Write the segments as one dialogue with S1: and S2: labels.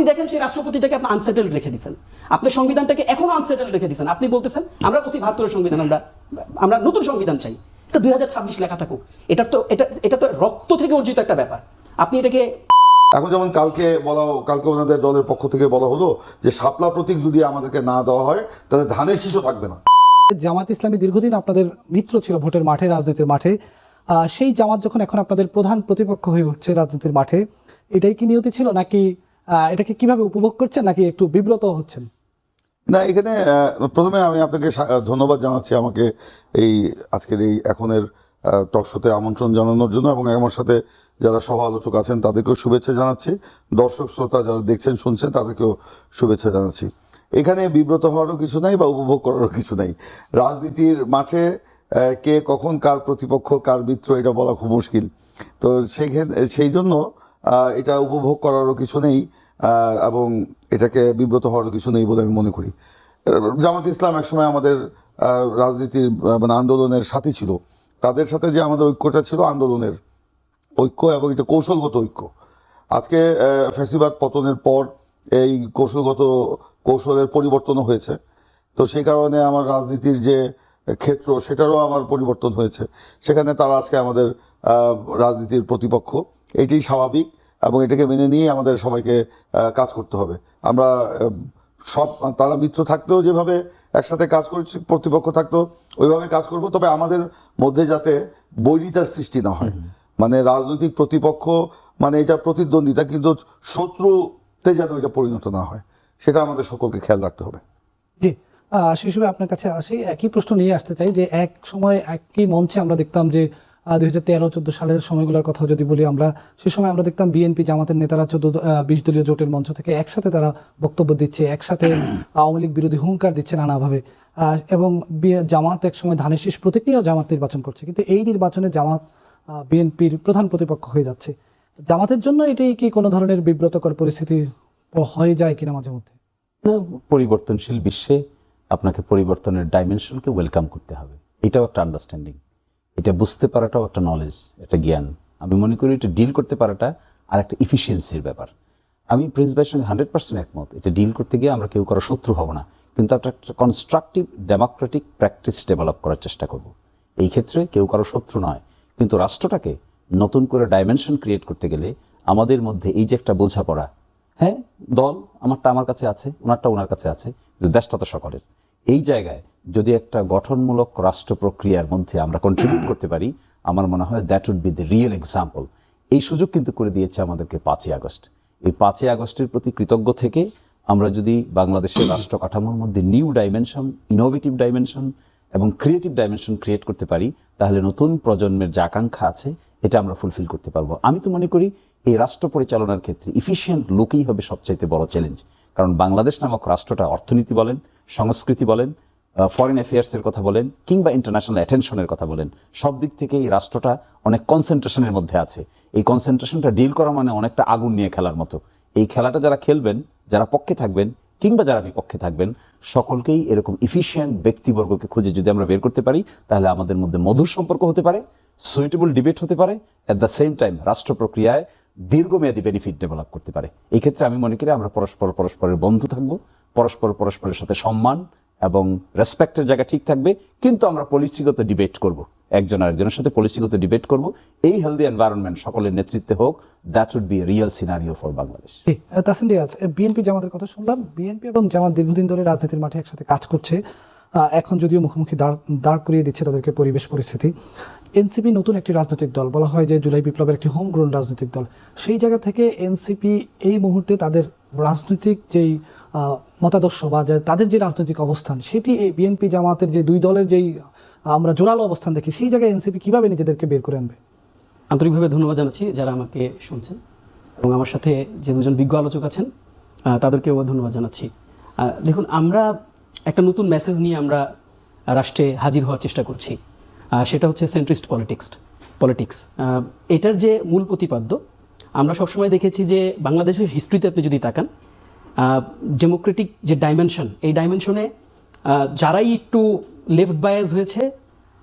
S1: আপনি দেখেন সেই রাষ্ট্রপতিটাকে আপনি আনসেটেলড রেখে দিচ্ছেন আপনি সংবিধানটাকে এখনও আনসেটেলড রেখে দিচ্ছেন আপনি বলতেছেন আমরা বলছি বাহাত্তরের সংবিধান আমরা আমরা নতুন সংবিধান চাই। এটা দুই হাজার ছাব্বিশ লেখা থাকুক। এটা তো এটা এটা তো রক্ত থেকে অর্জিত একটা ব্যাপার। আপনি এটাকে
S2: এখন যেমন কালকে বলা কালকে ওনাদের দলের পক্ষ থেকে বলা হলো যে শাপলা প্রতীক যদি আমাদেরকে না দেওয়া হয় তাহলে ধানের শিশু থাকবে না।
S3: জামাত ইসলামী দীর্ঘদিন আপনাদের মিত্র ছিল ভোটের মাঠে রাজনীতির মাঠে। আহ, সেই জামাত যখন এখন আপনাদের প্রধান প্রতিপক্ষ হয়ে উঠছে রাজনীতির মাঠে এটাই কি নিয়তি ছিল নাকি এটাকে কীভাবে উপভোগ করছেন নাকি একটু বিব্রত হচ্ছেন?
S2: না, এখানে প্রথমে আমি আপনাকে ধন্যবাদ জানাচ্ছি আমাকে এই আজকের এই এখনের টক শোতে আমন্ত্রণ জানানোর জন্য এবং আমার সাথে যারা সহ আলোচক আছেন তাদেরকেও শুভেচ্ছা জানাচ্ছি। দর্শক, শ্রোতা যারা দেখছেন, শুনছেন তাদেরকেও শুভেচ্ছা জানাচ্ছি। এখানে বিব্রত হওয়ারও কিছু নাই বা উপভোগ করারও কিছু নাই। রাজনীতির মাঠে কে কখন কার প্রতিপক্ষ, কার মিত্র, এটা বলা খুব মুশকিল। তো সেক্ষেত্রে সেই জন্য এটা উপভোগ করারও কিছু নেই। এবং এটাকে বিব্রত হওয়ার কিছু নেই বলে আমি মনে করি। জামাত ইসলাম একসময় আমাদের রাজনীতির মানে আন্দোলনের সাথী ছিল। তাদের সাথে যে আমাদের ঐক্যটা ছিল আন্দোলনের ঐক্য এবং এটা কৌশলগত ঐক্য। আজকে আহ, ফ্যাসিবাদ পতনের পর এই কৌশলগত কৌশলের পরিবর্তনও হয়েছে। তো সেই কারণে আমার রাজনীতির যে ক্ষেত্র সেটারও আমার পরিবর্তন হয়েছে। সেখানে তারা আজকে আমাদের রাজনীতির প্রতিপক্ষ। এটাই স্বাভাবিক। এবং এটাকে মেনে নিয়ে আমাদের সবাইকে কাজ করতে হবে। আমরা সব তারা মিত্র থাকতেও যেভাবে একসাথে কাজ করছি প্রতিপক্ষ থাকতেও ওইভাবে কাজ করব। তবে আমাদের মধ্যে যাতে বৈরিতার সৃষ্টি না হয়। মানে রাজনৈতিক প্রতিপক্ষ মানে এটা প্রতিদ্বন্দ্বিতা কিন্তু শত্রুতে যেন এটা পরিণত না হয় সেটা আমাদের সকলকে খেয়াল রাখতে হবে।
S3: জি শিশুবে আপনার কাছে আসি। একই প্রশ্ন নিয়ে আসতে চাই যে এক সময় একই মঞ্চে আমরা দেখতাম যে দুই হাজার তেরো চোদ্দ সালের সময়গুলোর কথা যদি বলি আমরা সে সময় আমরা দেখতাম বিএনপি জামাতের নেতারা চোদ্দ বিশ দলীয় জোটের মঞ্চ থেকে একসাথে তারা বক্তব্য দিচ্ছে একসাথে আওয়ামী লীগ বিরোধী হুঙ্কার দিচ্ছে নানাভাবে। এবং জামাত এক সময় ধানের শীষ প্রতীক নিয়েও জামাত নির্বাচন করছে কিন্তু এই নির্বাচনে জামাত বিএনপির প্রধান প্রতিপক্ষ হয়ে যাচ্ছে। জামাতের জন্য এটাই কি কোনো ধরনের বিব্রতকর পরিস্থিতি হয়ে যায় কিনা মাঝে মধ্যে?
S4: পরিবর্তনশীল বিশ্বে আপনাকে পরিবর্তনের ডাইমেনশনকে ওয়েলকাম করতে হবে। এটাও একটা আন্ডারস্ট্যান্ডিং এটা বুঝতে পারাটাও একটা নলেজ একটা জ্ঞান। আমি মনে করি এটা ডিল করতে পারাটা আর একটা ইফিসিয়েন্সির ব্যাপার। আমি প্রিন্স ভাইয়ের সঙ্গে হান্ড্রেড পার্সেন্ট একমত, এটা ডিল করতে গিয়ে আমরা কেউ কারও শত্রু হব না। কিন্তু একটা একটা কনস্ট্রাকটিভ ডেমোক্রেটিক প্র্যাকটিস ডেভেলপ করার চেষ্টা করব। এই ক্ষেত্রে কেউ কারও শত্রু নয়। কিন্তু রাষ্ট্রটাকে নতুন করে ডাইমেনশন ক্রিয়েট করতে গেলে আমাদের মধ্যে এই যে একটা বোঝাপড়া হ্যাঁ দল আমারটা আমার কাছে আছে, ওনারটা ওনার কাছে আছে, কিন্তু দেশটা তো সকলের। এই জায়গায় যদি একটা গঠনমূলক রাষ্ট্র প্রক্রিয়ার মধ্যে আমরা কন্ট্রিবিউট করতে পারি, আমার মনে হয় that would be the real example এই সুযোগ কিন্তু করে দিয়েছে আমাদেরকে পাঁচই আগস্ট। এই পাঁচই আগস্টের প্রতি কৃতজ্ঞ থেকে আমরা যদি বাংলাদেশের রাষ্ট্র কাঠামোর মধ্যে নিউ ডাইমেনশন ইনোভেটিভ ডাইমেনশন এবং ক্রিয়েটিভ ডাইমেনশন ক্রিয়েট করতে পারি, তাহলে নতুন প্রজন্মের যে আকাঙ্ক্ষা আছে, এটা আমরা ফুলফিল করতে পারব। আমি তো মনে করি এই রাষ্ট্র পরিচালনার ক্ষেত্রে ইফিসিয়েন্ট লোকই হবে সবচাইতে বড় চ্যালেঞ্জ কারণ বাংলাদেশ নামক রাষ্ট্রটা অর্থনীতি বলেন, সংস্কৃতি বলেন ফরেন অ্যাফেয়ার্সের কথা বলেন কিংবা ইন্টারন্যাশনাল অ্যাটেনশনের কথা বলেন, সব দিক থেকে এই রাষ্ট্রটা অনেক কনসেন্ট্রেশনের মধ্যে আছে। এই কনসেন্ট্রেশনটা ডিল করা মানে অনেকটা আগুন নিয়ে খেলার মতো। এই খেলাটা যারা খেলবেন, যারা পক্ষে থাকবেন কিংবা যারা বিপক্ষে থাকবেন, সকলকেই এরকম ইফিসিয়েন্ট ব্যক্তিবর্গকে খুঁজে যদি আমরা বের করতে পারি, তাহলে আমাদের মধ্যে মধুর সম্পর্ক হতে পারে সুইটেবল ডিবেট হতে পারে অ্যাট দ্য সেম টাইম রাষ্ট্র প্রক্রিয়ায় দীর্ঘমেয়াদী বেনিফিট ডেভেলপ করতে পারে। এই ক্ষেত্রে আমি মনে করি আমরা পরস্পর পরস্পরের বন্ধু থাকব, পরস্পর পরস্পরের সাথে সম্মান এবং রেসপেক্টের জায়গা ঠিক থাকবে, কিন্তু আমরা পলিসিগত ডিবেট করব। একজন আরেকজনের সাথে পলিসিগত ডিবেট করব। এই হেলদি এনভায়রনমেন্ট সকলের নেতৃত্বে হোক that would be real scenario for Bangladesh
S3: Tasin Riaz BNP জামাতের কথা শুনলাম। বিএনপি এবং জামাত দীর্ঘদিন ধরে রাজনীতির মাঠে একসাথে কাজ করছে। এখন যদিও মুখোমুখি দাঁড় করিয়ে দিচ্ছে তাদেরকে পরিবেশ পরিস্থিতি এনসিপি নতুন একটি রাজনৈতিক দল। বলা হয় যে জুলাই বিপ্লবের একটি হোম গ্রোন রাজনৈতিক দল। সেই জায়গা থেকে এনসিপি এই মুহূর্তে তাদের রাজনৈতিক যেই মতাদর্শ বা তাদের যে রাজনৈতিক অবস্থান, সেটি এই বিএনপি জামাতের যে দুই দলের যেই, আমরা জোরালো অবস্থান দেখি, সেই জায়গায় এনসিপি কীভাবে নিজেদেরকে বের করে আনবে?
S1: আন্তরিকভাবে ধন্যবাদ জানাচ্ছি যারা আমাকে শুনছেন এবং আমার সাথে যে দুজন বিজ্ঞ আলোচক আছেন তাদেরকেও ধন্যবাদ জানাচ্ছি। দেখুন, আমরা একটা নতুন মেসেজ নিয়ে আমরা রাষ্ট্রে হাজির হওয়ার চেষ্টা করছি। সেটা হচ্ছে সেন্ট্রিস্ট পলিটিক্স পলিটিক্স এটার যে মূল প্রতিপাদ্য, আমরা সবসময় দেখেছি যে বাংলাদেশের হিস্ট্রিতে আপনি যদি তাকান ডেমোক্রেটিক যে ডাইমেনশন এই ডাইমেনশনে যারাই একটু লেফট বায়াস হয়েছে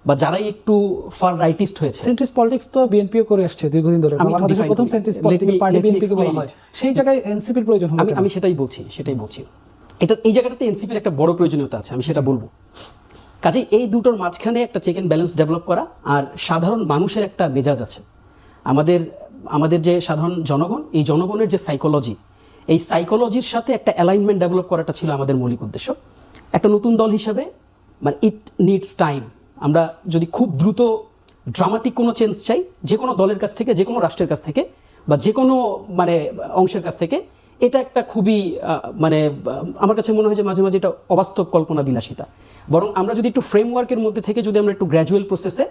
S1: বা যারাই একটু ফার রাইটিস্ট হয়েছে।
S3: সেন্ট্রিস্ট পলিটিক্স তো বিএনপিও করে আসছে দীর্ঘদিন ধরে। বাংলাদেশের প্রথম। Centrist
S1: me-
S3: party
S1: let me
S3: BNP কে বলা হয়। সেই জায়গায় এনসিপির প্রয়োজন হলো
S1: আমি সেটাই বলছি সেটাই বলছি। এটা এই জায়গাটাতে এনসিপির একটা বড় প্রয়োজনীয়তা আছে আমি সেটা বলব। কাজে এই দুটোর মাঝখানে একটা চেক অ্যান্ড ব্যালেন্স ডেভেলপ করা আর সাধারণ মানুষের একটা মেজাজ আছে। আমাদের আমাদের যে সাধারণ জনগণ এই জনগণের যে সাইকোলজি এই সাইকোলজির সাথে একটা অ্যালাইনমেন্ট ডেভেলপ করাটা ছিল আমাদের মৌলিক উদ্দেশ্য। একটা নতুন দল হিসাবে মানে ইট নিডস টাইম আমরা যদি খুব দ্রুত ড্রামাটিক কোনো চেঞ্জ চাই, যে কোনো দলের কাছ থেকে, যে কোনো রাষ্ট্রের কাছ থেকে, বা যে কোনো মানে অংশের কাছ থেকে, এটা একটা খুবই মানে আমার কাছে মনে হয় যে মাঝে মাঝে এটা অবাস্তব কল্পনা বিলাসিতা বরং আমরা যদি একটু ফ্রেমওয়ার্কের মধ্যে থেকে যদি আমরা একটু গ্র্যাজুয়াল প্রসেসে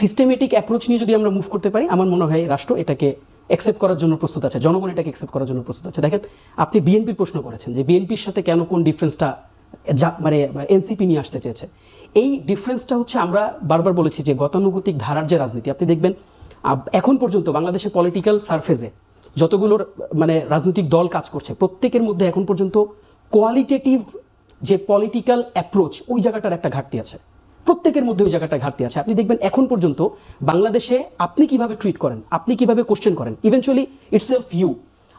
S1: সিস্টেমেটিক অ্যাপ্রোচ নিয়ে যদি আমরা মুভ করতে পারি, আমার মনে হয় রাষ্ট্র এটাকে অ্যাকসেপ্ট করার জন্য প্রস্তুত আছে। জনগণ এটাকে অ্যাকসেপ্ট করার জন্য প্রস্তুত আছে। দেখেন, আপনি বিএনপির প্রশ্ন করেছেন যে বিএনপির সাথে কেন কোন ডিফারেন্সটা মানে এনসিপি নিয়ে আসতে চেয়েছে? এই ডিফারেন্সটা হচ্ছে আমরা বারবার বলেছি যে গতানুগতিক ধারার যে রাজনীতি, আপনি দেখবেন এখন পর্যন্ত বাংলাদেশের পলিটিক্যাল সারফেসে যতগুলোর মানে রাজনৈতিক দল কাজ করছে, প্রত্যেকের মধ্যে এখন পর্যন্ত কোয়ালিটেটিভ যে পলিটিক্যাল অ্যাপ্রোচ ওই জায়গাটার একটা ঘাটতি আছে। প্রত্যেকের মধ্যে ওই জায়গাটা ঘাটতি আছে। আপনি দেখবেন এখন পর্যন্ত বাংলাদেশে আপনি কীভাবে ট্রিট করেন, আপনি কীভাবে কোশ্চেন করেন ইভেনচুয়ালি ইটস সেলফ ইউ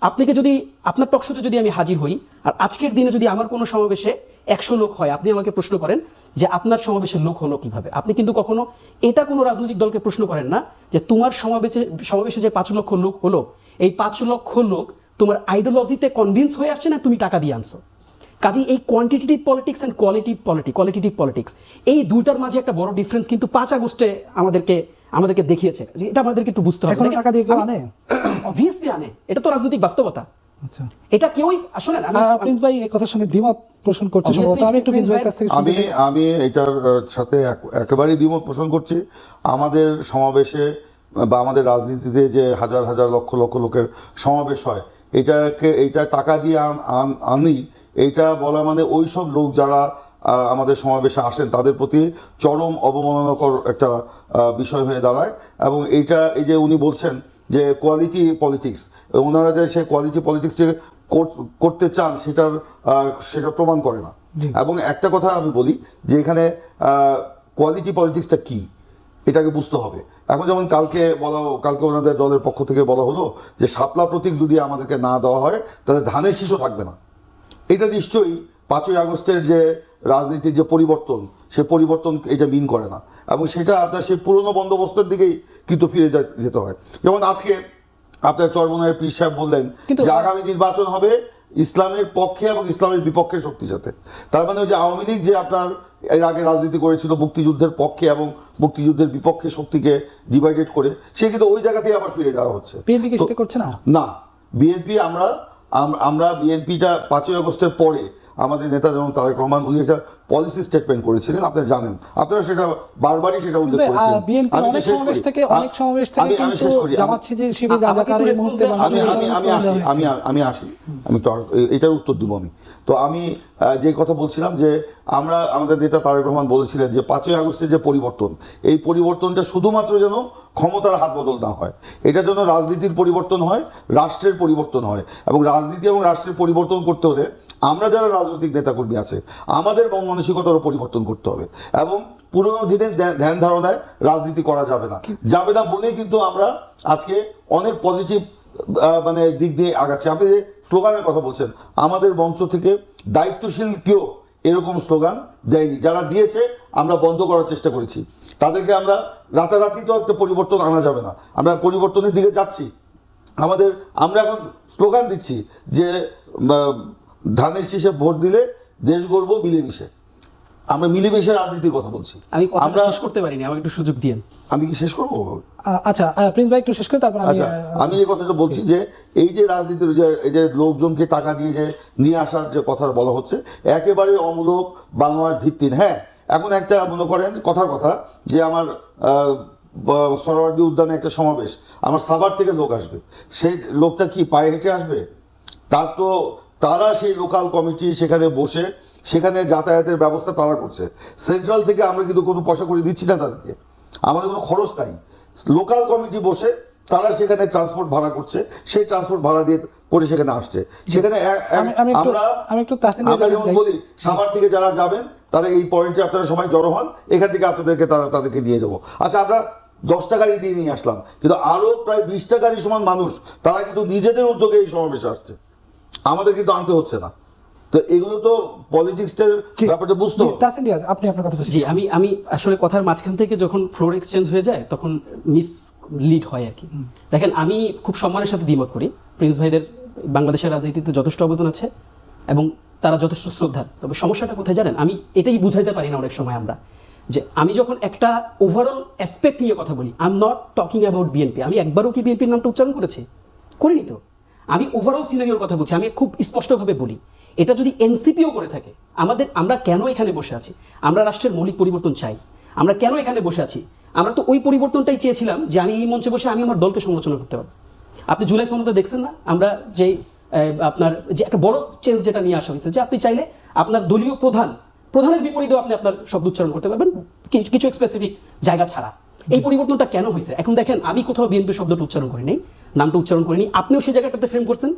S1: আপনাকে যদি, আপনার টকশোতে যদি আমি হাজির হই, আর আজকের দিনে যদি আমার কোনো সমাবেশে একশো লোক হয়, আপনি আমাকে প্রশ্ন করেন যে আপনার সমাবেশের লোক হলো কীভাবে? আপনি কিন্তু কখনো এটা কোনো রাজনৈতিক দলকে প্রশ্ন করেন না যে তোমার সমাবেশে সমাবেশে যে পাঁচ লক্ষ লোক হলো, এই পাঁচ লক্ষ লোক তোমার আইডিওলজিতে কনভিন্স হয়ে আসছে না তুমি টাকা দিয়ে আনছো? কাজে এই quantitative politics and qualitative politic qualitative politics এই দুইটার মাঝে একটা বড় ডিফারেন্স কিন্তু পাঁচ আগস্টে আমাদেরকে আমাদেরকে দেখিয়েছে যে এটা আমাদেরকে একটু বুঝতে হবে।
S3: টাকা দিয়ে আনে?
S1: অবভিয়াসলি আনে। এটা তো রাজনৈতিক বাস্তবতা।
S3: আচ্ছা।
S1: এটা কেউই আসলে
S3: প্রিন্স ভাই এই কথার সঙ্গে দ্বিমত পোষণ করছে সম্ভবত। আমি একটু প্রিন্স ভাইয়ের কাছ থেকে
S2: আমি আমি এটার সাথে একেবারেই দ্বিমত পোষণ করছি। আমাদের সমাবেশে বা আমাদের রাজনীতিতে যে হাজার হাজার লক্ষ লক্ষ লোকের সমাবেশ হয় এটাকে এইটা টাকা দিয়ে আনি এইটা বলা মানে ওই সব লোক যারা আমাদের সমাবেশে আসেন তাদের প্রতি চরম অবমাননাকর একটা বিষয় হয়ে দাঁড়ায়। এবং এইটা এই যে উনি বলছেন যে কোয়ালিটি পলিটিক্স ওনারা যে সে কোয়ালিটি পলিটিক্সকে করতে চান সেটার সেটা প্রমাণ করে না। এবং একটা কথা আমি বলি যে এখানে কোয়ালিটি পলিটিক্সটা কি? এটাকে বুঝতে হবে। এখন যেমন কালকে বলা কালকে ওনাদের দলের পক্ষ থেকে বলা হলো যে শাপলা প্রতীক যদি আমাদেরকে না দেওয়া হয় তাহলে ধানের শিশু থাকবে না। এটা নিশ্চয়ই পাঁচই আগস্টের যে রাজনীতির যে পরিবর্তন সে পরিবর্তন এটা মিন করে না। এবং সেটা আপনার সেই পুরনো বন্দোবস্তের দিকেই কিন্তু ফিরে যেতে হয়। যেমন আজকে আপনার চরমনের পীর সাহেব বললেন যে আগামী নির্বাচন হবে ইসলামের পক্ষে এবং ইসলামের বিপক্ষে শক্তি সাথে। তার মানে ওই যে আওয়ামী লীগ যে আপনার এর আগে রাজনীতি করেছিল মুক্তিযুদ্ধের পক্ষে এবং মুক্তিযুদ্ধের বিপক্ষে শক্তিকে ডিভাইডেড করে সে কিন্তু ওই জায়গাতেই আবার ফিরে যাওয়া হচ্ছে।
S3: না?
S2: না। বিএনপি আমরা আম- আমরা বিএনপিটা পাঁচই আগস্টের পরে আমাদের নেতা যেমন তারেক রহমান উনি একটা পলিসি স্টেটমেন্ট করেছিলেন আপনারা জানেন। আপনারা সেটা বারবারই সেটা উল্লেখ করেছেন আমি শেষ করি।
S3: থেকে অনেক সমাবেশ থেকে
S2: আমি শেষ করি। আমি-
S3: জামাত শিবির রাজাকার এই মুহূর্তে
S2: আমি আমি আমি আসি। আমি আমি আসি। আমি এটার উত্তর দিব আমি। তো আমি যে কথা বলছিলাম যে আমরা আমাদের নেতা তারেক রহমান বলেছিলেন যে পাঁচই আগস্টের যে পরিবর্তন এই পরিবর্তনটা শুধুমাত্র যেন ক্ষমতার হাত বদল না হয়। এটা যেন রাজনীতির পরিবর্তন হয় রাষ্ট্রের পরিবর্তন হয়। এবং রাজনীতি এবং রাষ্ট্রের পরিবর্তন করতে হলে আমরা যারা রাজনৈতিক নেতাকর্মী আছে, আমাদের মন মানসিকতারও পরিবর্তন করতে হবে এবং পুরনো দিনের ধ্যান- ধারণায় রাজনীতি করা যাবে না। যাবে না বলেই কিন্তু আমরা আজকে অনেক পজিটিভ মানে দিক দিয়ে আগাচ্ছে। আপনি যে স্লোগানের কথা বলছেন, আমাদের মঞ্চ থেকে দায়িত্বশীল কেউ এরকম স্লোগান দেয়নি। যারা দিয়েছে, আমরা বন্ধ করার চেষ্টা করেছি। তাদেরকে আমরা রাতারাতি তো একটা পরিবর্তন আনা যাবে না। আমরা পরিবর্তনের দিকে যাচ্ছি। আমাদের আমরা এখন স্লোগান দিচ্ছি যে ধানের শীষে ভোট দিলে দেশ গড়বো মিলেমিশে। আমরা মিলেমিশে রাজনীতির কথা বলছি।
S1: আমি
S2: আমরা
S1: শেষ করতে পারিনি আমাকে একটু সুযোগ দিয়েন।
S2: আমি কি শেষ করব?
S3: আচ্ছা প্রিন্স ভাই একটু শেষ করে তারপর আমি
S2: আচ্ছা আমি এই কথাটা বলছি যে এই যে রাজনীতির যে এই যে লোকজনকে টাকা দিয়ে যে নিয়ে আসার যে কথা বলা হচ্ছে একেবারে অমূলক বাংলার ভিত্তির হ্যাঁ এখন একটা মনে করেন কথার কথা যে আমার সরোয়ার্দী উদ্যানে একটা সমাবেশ আমার সাভার থেকে লোক আসবে। সেই লোকটা কি পায়ে হেঁটে আসবে? তার তো তারা সেই লোকাল কমিটি সেখানে বসে সেখানে যাতায়াতের ব্যবস্থা তারা করছে। সেন্ট্রাল থেকে আমরা কিন্তু কোনো পয়সা করে দিচ্ছি না তাদেরকে। আমাদের কোনো খরচ নাই। লোকাল কমিটি বসে তারা সেখানে ট্রান্সপোর্ট ভাড়া করছে। সেই ট্রান্সপোর্ট ভাড়া দিয়ে করে সেখানে আসছে। সেখানে আমরা
S3: আমি একটু
S2: আমরা যেমন বলি সাভার থেকে যারা যাবেন তারা এই পয়েন্টে আপনারা সবাই জড়ো হন। এখান থেকে আপনাদেরকে তারা তাদেরকে দিয়ে যাব। আচ্ছা আমরা দশটা গাড়ি দিয়ে নিয়ে আসলাম। কিন্তু আরও প্রায় বিশটা গাড়ি সমান মানুষ তারা কিন্তু নিজেদের উদ্যোগে এই সমাবেশে আসছে। আমাদের কিন্তু আনতে হচ্ছে না। তো এগুলো তো পলিটিক্সের ব্যাপারটা বুঝতে হবে।
S3: তাসিন রিয়াজ আপনি আপনার কথাটা
S1: জি আমি আমি আসলে কথার মাঝখান থেকে যখন ফ্লোর এক্সচেঞ্জ হয়ে যায় তখন মিস লিড হয় আর কি। দেখেন আমি খুব সম্মানের সাথে দ্বিমত করি। প্রিন্স ভাইদের বাংলাদেশের রাজনীতিতে যথেষ্ট অবদান আছে এবং তারা যথেষ্ট শ্রদ্ধার তবে সমস্যাটা কোথায় জানেন? আমি এটাই বুঝাইতে পারি না অনেক সময় আমরা। যে আমি যখন একটা ওভারঅল অ্যাসপেক্ট নিয়ে কথা বলি I am not talking about BNP আমি একবারও কি বিএনপির নামটা উচ্চারণ করেছি? করিনি তো। আমি ওভারঅল সিনারিওর কথা বলছি আমি খুব স্পষ্টভাবে বলি। এটা যদি এনসিপিও করে থাকে আমাদের আমরা কেন এখানে বসে আছি? আমরা রাষ্ট্রের মৌলিক পরিবর্তন চাই। আমরা কেন এখানে বসে আছি? আমরা তো ওই পরিবর্তনটাই চেয়েছিলাম যে আমি এই মঞ্চে বসে আমি আমার দলকে সমালোচনা করতে পারব। আপনি জুলাই সনদে দেখছেন না? আমরা যে আপনার যে একটা বড় চেঞ্জ যেটা নিয়ে আসা হয়েছে যে আপনি চাইলে আপনার দলীয় প্রধান প্রধানের বিপরীতেও আপনি আপনার শব্দ উচ্চারণ করতে পারবেন কিছু- স্পেসিফিক জায়গা ছাড়া। এই পরিবর্তনটা কেন হয়েছে? এখন দেখেন আমি কোথাও বিএনপি শব্দটা উচ্চারণ করি করিনি নামটা উচ্চারণ করিনি। আপনিও সেই জায়গাটাতে ফ্রেম করছেন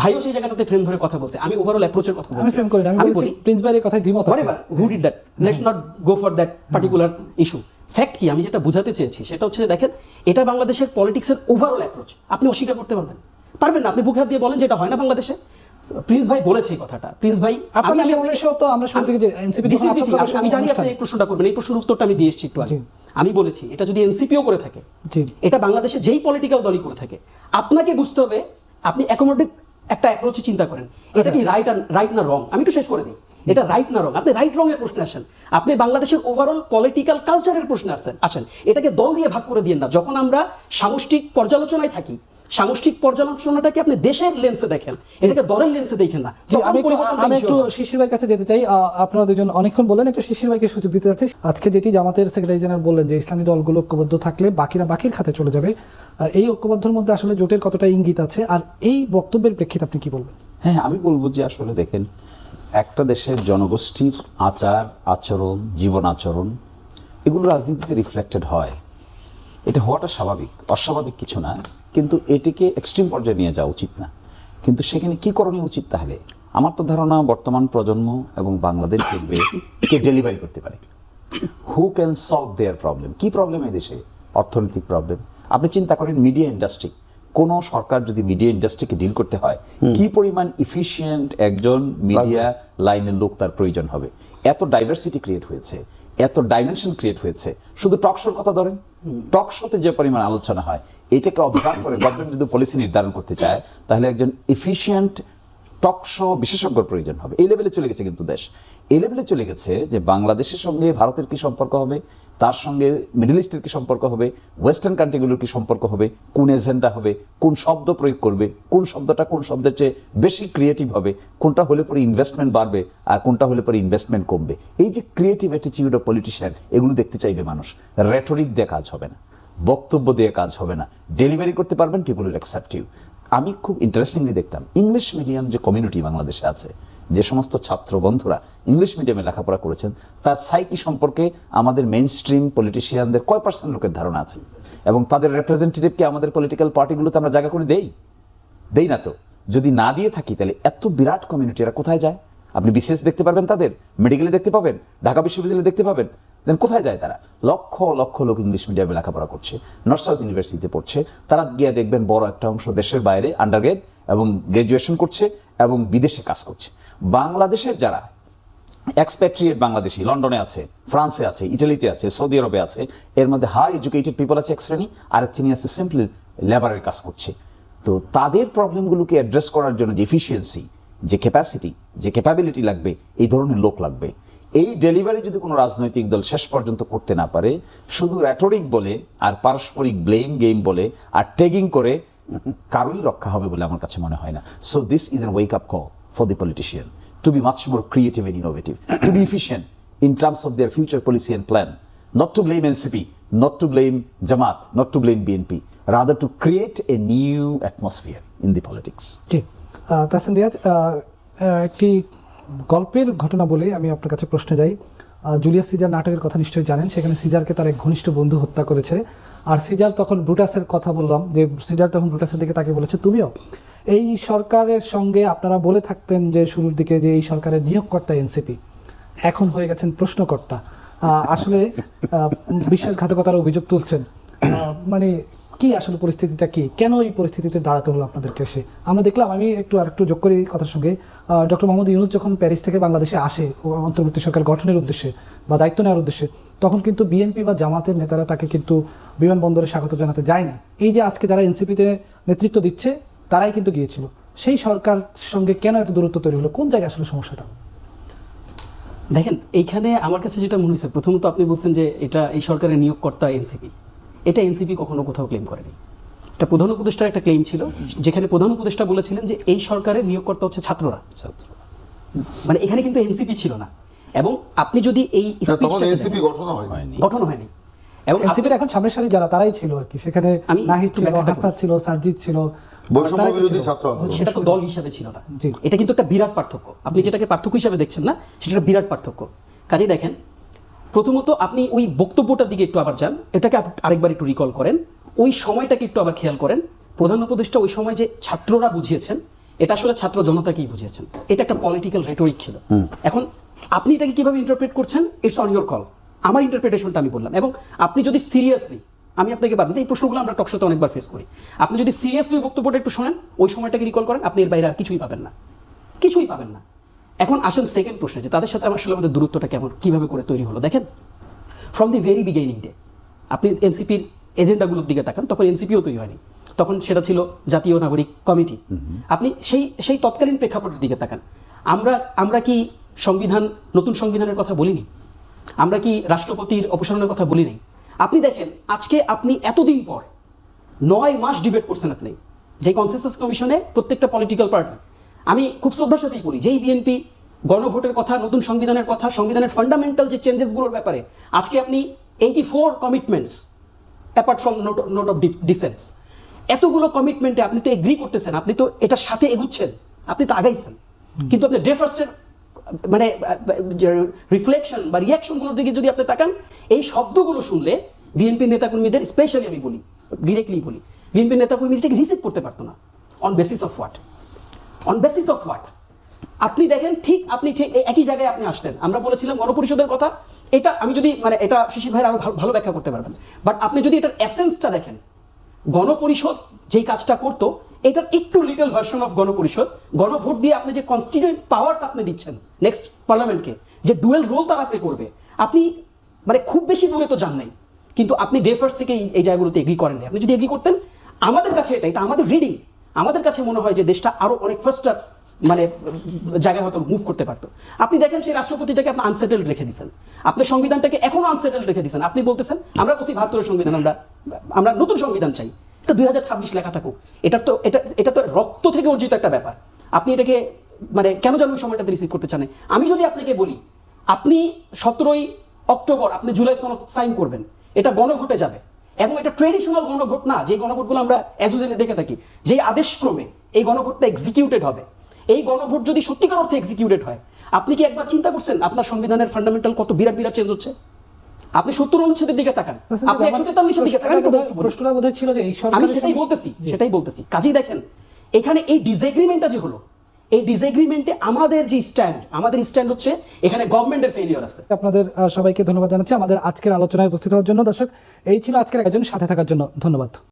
S1: ভাইও সেই জায়গাটাতে ফ্রেম ধরে কথা বলছে। আমি ওভারঅল অ্যাপ্রোচের কথা
S3: আমি
S1: বলছি।
S3: ফ্রেম করি আমি বলছি প্রিন্স ভাইয়ের কথায় দ্বিমত আছে।
S1: Who did that let not go for that particular issue fact কি? আমি যেটা বোঝাতে চেয়েছি সেটা হচ্ছে দেখেন এটা বাংলাদেশের পলিটিক্সের ওভারঅল অ্যাপ্রোচ আপনি অস্বীকার করতে পারবেন। পারবেন না আপনি বুক হাত দিয়ে বলেন যেটা হয় না বাংলাদেশে। প্রিন্স ভাই বলেছে এই কথাটা। প্রিন্স ভাই
S3: আপনাদের
S1: আমি- আমি-
S3: সমাবেশেও তো আমরা শুরু থেকে যে
S1: আমি- আমি জানি আপনি এই প্রশ্নটা করবেন এই প্রশ্নের উত্তরটা আমি দিয়ে এসেছি একটু আগে। আমি বলেছি এটা যদি এনসিপিও করে থাকে এটা বাংলাদেশে যেই পলিটিক্যাল দলই করে থাকে আপনাকে বুঝতে হবে আপনি অ্যাকোমোডেট একটা অ্যাপ্রোচে চিন্তা করেন। এটা কি রাইট রাইট না রং আমি একটু শেষ করে দিই। এটা রাইট না রং আপনি রাইট রং এর প্রশ্নে আসেন। আপনি বাংলাদেশের ওভারঅল পলিটিক্যাল কালচারের প্রশ্নে আসেন। আসেন। এটাকে দল দিয়ে ভাগ করে দিয়েন না। যখন আমরা সামষ্টিক পর্যালোচনায় থাকি সামষ্টিক পর্যালোচনাটাকে আপনি দেশের লেন্সে দেখেন। এটাকে দলের লেন্সে দেখেন না।
S3: আমি একটু আমি একটু শিশির ভাইয়ের কাছে যেতে চাই। আপনারা দুজন অনেকক্ষণ বললেন একটু শিশির ভাইকে সুযোগ দিতে যাচ্ছি আজকে যেটি জামাতের সেক্রেটারি জেনারেল বললেন যে ইসলামী দলগুলো ঐক্যবদ্ধ থাকলে বাকিরা বাকির খাতে চলে যাবে। এই ঐক্যবদ্ধের মধ্যে আসলে জোটের কতটা ইঙ্গিত আছে? আর এই বক্তব্যের প্রেক্ষিতে আপনি কি বলবেন?
S4: হ্যাঁ আমি বলব যে আসলে দেখেন একটা দেশের জনগোষ্ঠীর আচার আচরণ জীবন আচরণ এগুলো রাজনীতিতে রিফ্লেক্টেড হয়। এটা হওয়াটা স্বাভাবিক অস্বাভাবিক কিছু না। কিন্তু এটিকে এক্সট্রিম পর্যায়ে নিয়ে যাওয়া উচিত না। কিন্তু সেখানে কি করণীয় উচিত তাহলে? আমার তো ধারণা বর্তমান প্রজন্ম এবং বাংলাদেশ দেখবে কে ডেলিভারি করতে পারে। Who can solve their problem কি প্রবলেম এই দেশে? অর্থনৈতিক প্রবলেম আপনি চিন্তা করেন মিডিয়া ইন্ডাস্ট্রি কোন সরকার যদি মিডিয়া ইন্ডাস্ট্রিকে ডিল করতে হয় কি পরিমাণ ইফিশিয়েন্ট একজন মিডিয়া লাইনের লোক তার প্রয়োজন হবে? এত ডাইভার্সিটি ক্রিয়েট হয়েছে এত ডাইমেনশন ক্রিয়েট হয়েছে। শুধু টকশোর কথা ধরেন। টকশোতে যে পরিমাণ আলোচনা হয়, এটাকে অবজার্ভ করে গভর্নমেন্ট যদি পলিসি নির্ধারণ করতে চায়, তাহলে একজন এফিশিয়েন্ট টকশো বিশেষজ্ঞর প্রয়োজন হবে। এই লেভেলে চলে গেছে কিন্তু দেশ। এই লেভেলে চলে গেছে যে বাংলাদেশের সঙ্গে ভারতের কি সম্পর্ক হবে? তার সঙ্গে মিডল ইস্টের কি সম্পর্ক হবে? ওয়েস্টার্ন কান্ট্রিগুলোর কি সম্পর্ক হবে? কোন এজেন্ডা হবে? কোন শব্দ প্রয়োগ করবে? কোন শব্দটা কোন শব্দের চেয়ে বেশি ক্রিয়েটিভ হবে? কোনটা হলে পরে ইনভেস্টমেন্ট বাড়বে আর কোনটা হলে পরে ইনভেস্টমেন্ট কমবে? এই যে ক্রিয়েটিভ অ্যাটিচিউড অফ পলিটিশিয়ান এগুলো দেখতে চাইবে মানুষ। রেটরিক দিয়ে কাজ হবে না। বক্তব্য দিয়ে কাজ হবে না। ডেলিভারি করতে পারবেন পিপুল উইল অ্যাকসেপ্ট ইউ আমি খুব ইন্টারেস্টিংলি দেখতাম ইংলিশ মিডিয়াম যে কমিউনিটি বাংলাদেশে আছে যে সমস্ত ছাত্র বন্ধুরা ইংলিশ মিডিয়ামে লেখাপড়া করেছেন, তার সাইকি সম্পর্কে আমাদের মেন স্ট্রিম পলিটিশিয়ানদের কয় পার্সেন্ট লোকের ধারণা আছে? এবং তাদের রিপ্রেজেন্টেটিভকে আমাদের পলিটিক্যাল পার্টিগুলোতে আমরা জায়গা করে দেই? দেই না তো। যদি না দিয়ে থাকি, তাহলে এত বিরাট কমিউনিটি এরা কোথায় যায়? আপনি বিশেষ দেখতে পারবেন তাদের মেডিকেলে দেখতে পাবেন, ঢাকা বিশ্ববিদ্যালয়ে দেখতে পাবেন দেন কোথায় যায় তারা? লক্ষ লক্ষ লোক ইংলিশ মিডিয়ামে লেখাপড়া করছে নর্থ সাউথ ইউনিভার্সিটিতে পড়ছে, তারা গিয়ে দেখবেন বড় একটা অংশ দেশের বাইরে আন্ডারগ্রেড এবং গ্রাজুয়েশন করছে, এবং বিদেশে কাজ করছে। বাংলাদেশের যারা এক্সপ্যাট্রিয়েট বাংলাদেশি, লন্ডনে আছে, ফ্রান্সে আছে, ইটালিতে আছে, সৌদি আরবে আছে, এর মধ্যে হাই এডুকেটেড পিপল আছে এক শ্রেণি, আর এক শ্রেণি আছে সিম্পলি লেবারের কাজ করছে। তো তাদের প্রবলেমগুলোকে অ্যাড্রেস করার জন্য যে এফিসিয়েন্সি যে ক্যাপাসিটি যে ক্যাপাবিলিটি লাগবে, এই ধরনের লোক লাগবে। এই ডেলিভারি যদি কোনো রাজনৈতিক দল শেষ পর্যন্ত করতে না পারে, শুধু র্যাটরিক বলে আর পারস্পরিক ব্লেম গেম বলে আর ট্যাগিং করে কারোই রক্ষা হবে বলে আমার কাছে মনে হয় না। So this is an wake up call for the politician to be much more creative and innovative, to be efficient in terms of their future policy and plan. Not to blame NCP, not to blame Jamaat, not to blame BNP, rather to create a new atmosphere in the politics.
S3: Ah, Tahsin Riaz একটি গল্পের ঘটনা বলে আমি আপনার কাছে প্রশ্নে যাই Julius caesar নাটকের কথা নিশ্চয়ই জানেন সেখানে সিজারকে তার এক ঘনিষ্ঠ বন্ধু হত্যা করেছে আর সিজার তখন ব্রুটাসের কথা বললাম যে সিজার তখন ব্রুটাসের দিকে তাকে বলেছে তুমিও এই সরকারের সঙ্গে আপনারা বলে থাকতেন যে শুরুর দিকে যে এই সরকারের নিয়োগকর্তা এনসিপি। এখন হয়ে গেছেন প্রশ্নকর্তা। আসলে বিশ্বাসঘাতকতার অভিযোগ তুলছেন। মানে কি আসলে পরিস্থিতিটা কি? কেন এই পরিস্থিতিতে দাঁড়াতে হলো আপনাদেরকে এসে? আমরা দেখলাম, আমি একটু আর একটু যোগ করি কথার সঙ্গে। ডক্টর মোহাম্মদ ইউনুস যখন প্যারিস থেকে বাংলাদেশে আসে অন্তর্বর্তী সরকার গঠনের উদ্দেশ্যে বা দায়িত্ব নেওয়ার উদ্দেশ্যে, তখন কিন্তু বিএনপি বা জামাতের নেতারা তাকে কিন্তু বিমানবন্দরে স্বাগত জানাতে যায়নি। এই যে আজকে যারা এনসিপিতে নেতৃত্ব দিচ্ছে তারাই কিন্তু গিয়েছিল। সেই সরকার সঙ্গে কেন এত দূরত্ব তৈরি হলো? কোন জায়গায় আসলে সমস্যাটা?
S1: দেখেন এইখানে আমার কাছে যেটা মনে হয়েছে প্রথমত আপনি বলছেন যে এটা এই সরকারের নিয়োগকর্তা এনসিপি। এটা এনসিপি কখনো কোথাও ক্লেম করেনি। এটা প্রধান উপদেষ্টার একটা ক্লেম ছিল যেখানে প্রধান উপদেষ্টা বলেছিলেন যে এই সরকারের নিয়োগকর্তা হচ্ছে ছাত্ররা।
S4: ছাত্র
S1: মানে এখানে কিন্তু এনসিপি ছিল না। এবং আপনি যদি এই
S2: এনসিপি গঠন হয়নি।
S1: গঠন হয়নি। এবং
S3: এনসিপির এখন সামনের সারি যারা তারাই ছিল আর কি। সেখানে
S1: আমি
S3: নাহিদ ছিল হাসান ছিল সার্জিৎ ছিল
S2: বৈষম্য বিরোধী ছাত্র
S1: সেটা তো দল হিসাবে ছিল না। এটা কিন্তু একটা বিরাট পার্থক্য। আপনি যেটাকে পার্থক্য হিসাবে দেখছেন না সেটা বিরাট পার্থক্য। কাজেই দেখেন প্রথমত আপনি ওই বক্তব্যটার দিকে একটু আবার যান। এটাকে আরেকবার একটু রিকল করেন। ওই সময়টাকে একটু আবার খেয়াল করেন। প্রধান উপদেষ্টা ওই সময় যে ছাত্ররা বুঝিয়েছেন এটা আসলে ছাত্র জনতাকেই বুঝিয়েছেন। এটা একটা পলিটিক্যাল রেটরিক ছিল। এখন আপনি এটাকে কীভাবে ইন্টারপ্রেট করছেন ইটস অন ইয়োর কল আমার ইন্টারপ্রিটেশনটা আমি বললাম। এবং আপনি যদি সিরিয়াসলি আমি আপনাকে যে এই প্রশ্নগুলো আমরা টকশোতে অনেকবার ফেস করি। আপনি যদি সিরিয়াসলি বক্তব্যটা একটু শোনেন ওই সময়টাকে রিকল করেন আপনি এর বাইরে আর কিছুই পাবেন না। কিছুই পাবেন না। এখন আসেন সেকেন্ড প্রশ্নে যে তাদের সাথে আমার আসলে আমাদের দূরত্বটা কেমন কীভাবে করে তৈরি হলো। দেখেন from the very beginning day আপনি এনসিপির এজেন্ডাগুলোর দিকে তাকান তখন এনসিপিও তৈরি হয়নি। তখন সেটা ছিল জাতীয় নাগরিক কমিটি। আপনি সেই সেই তৎকালীন প্রেক্ষাপটের দিকে তাকান। আমরা আমরা কি সংবিধান নতুন সংবিধানের কথা বলিনি? আমরা কি রাষ্ট্রপতির অপসারণের কথা বলিনি? আপনি দেখেন, আজকে আপনি এতদিন পর নয় মাস ডিবেট করছেন আপনি। যে কনসেনসাস কমিশনে প্রত্যেকটা পলিটিক্যাল পার্টি আমি খুব শ্রদ্ধার সাথেই বলি, যেই বিএনপি গণভোটের কথা, নতুন সংবিধানের কথা, সংবিধানের ফান্ডামেন্টাল যে চেঞ্জেসগুলোর ব্যাপারে, আজকে আপনি eighty four commitments apart from note note of dissents এতগুলো কমিটমেন্টে আপনি তো এগ্রি করতেছেন, আপনি তো এটার সাথে এগুচ্ছেন, আপনি তো আগাইছেন। কিন্তু আপনি ডে ফার্স্টের মানে রিফ্লেকশন বা রিয়াকশনগুলোর দিকে যদি আপনি তাকান, এই শব্দগুলো শুনলে বিএনপি নেতাকর্মীদের স্পেশালি আমি বলি ডিরেক্টলি বলি বিএনপি নেতাকর্মী এটাকে রিসিভ করতে পারতো না on basis of what on basis of what আপনি দেখেন, ঠিক আপনি ঠিক একই জায়গায় আপনি আসলেন। আমরা বলেছিলাম গণপরিষদের কথা, এটা আমি যদি মানে এটা শিশির ভাইয়ের আরও ভালো- ভালো ব্যাখ্যা করতে পারবেন। বাট আপনি যদি এটার এসেন্সটা দেখেন, গণপরিষদ যেই কাজটা করতো এটার একটু লিটল ভার্সন অফ গণপরিষদ। গণভোট দিয়ে আপনি যে কনস্টিটিউয়েন্ট পাওয়ারটা আপনি দিচ্ছেন নেক্সট পার্লামেন্টকে যে ডুয়েল রোল তারা প্লে করবে। আপনি মানে খুব বেশি দূরে তো যান নাই। কিন্তু আপনি ডে ফার্স্ট থেকে এই- জায়গাগুলোতে এগ্রি করেন আপনি যদি এগ্রি করতেন, আমাদের কাছে এটা এটা আমাদের রিডিং আমাদের কাছে মনে হয় যে দেশটা আরও অনেক ফার্স্টার মানে জায়গায় হয়তো মুভ করতে পারতো। আপনি দেখেন সেই রাষ্ট্রপতিটাকে আপনি আনসেটেলড রেখে দিয়েছেন আপনি সংবিধানটাকে এখনও আনসেটেলড রেখে দিয়েছেন আপনি বলতেছেন, আমরা বলছি বাহাত্তরের সংবিধান, আমরা আমরা নতুন সংবিধান চাই। এটা দুই হাজার ছাব্বিশ লেখা থাকুক। এটা তো এটা এটা তো রক্ত থেকে অর্জিত একটা ব্যাপার। আপনি এটাকে মানে কেন যেন সময়টাতে রিসিভ করতে চান? আমি যদি আপনাকে বলি, আপনি সতেরোই অক্টোবর, আপনি জুলাই সনদ সাইন করবেন। এটা গণভোটে যাবে। এবং এটা ট্রেডিশনাল গণভোট না, যে গণভোটগুলো আমরা অ্যাজুজেলে দেখে থাকি। যে আদেশক্রমে এই গণভোটটা এক্সিকিউটেড হবে। এই গণভোট যদি সত্যিকার অর্থে এক্সিকিউটেড হয়, আপনি কি একবার চিন্তা করছেন আপনার সংবিধানের ফান্ডামেন্টাল কত বিরাট বিরাট চেঞ্জ হচ্ছে? আপনি সত্তর অনুচ্ছেদের দিকে তাকান। আপনি একশো তেতাল্লিশের দিকে তাকান
S3: প্রশ্নটা বোধহয় ছিল যে
S1: আমি সেটাই বলতেছি সেটাই বলতেছি। কাজেই দেখেন এখানে এই ডিসএগ্রিমেন্টটা যে হলো এই ডিসএগ্রিমেন্টে আমাদের যে স্ট্যান্ড আমাদের স্ট্যান্ড হচ্ছে এখানে গভর্নমেন্টের ফেলিওর আছে।
S3: আপনাদের সবাইকে ধন্যবাদ জানাচ্ছি আমাদের আজকের আলোচনায় উপস্থিত হওয়ার জন্য। দর্শক এই ছিল আজকের একজন সাথে থাকার জন্য। ধন্যবাদ।